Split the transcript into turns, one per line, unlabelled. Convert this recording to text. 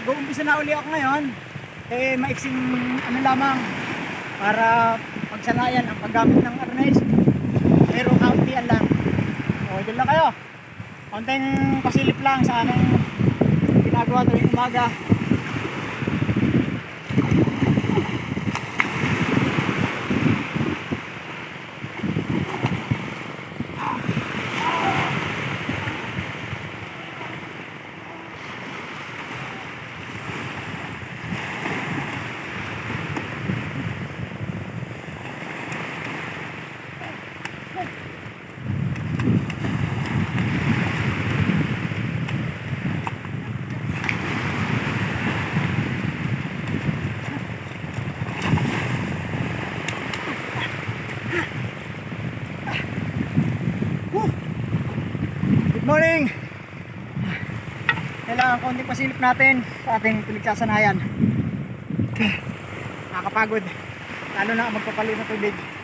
Mag-uumpisa na uli ako ngayon. Eh, maiksing ano lamang para pagsanayan ang paggamit ng arnés. Pero kauntian lang. O, dyan lang kayo. Konting pasilip lang sa aking ginagawa tuwing umaga. Morning! Kailangan konting pasilip natin sa ating pinagsasanayan. Nakakapagod. Lalo na magpapalit ng tubig.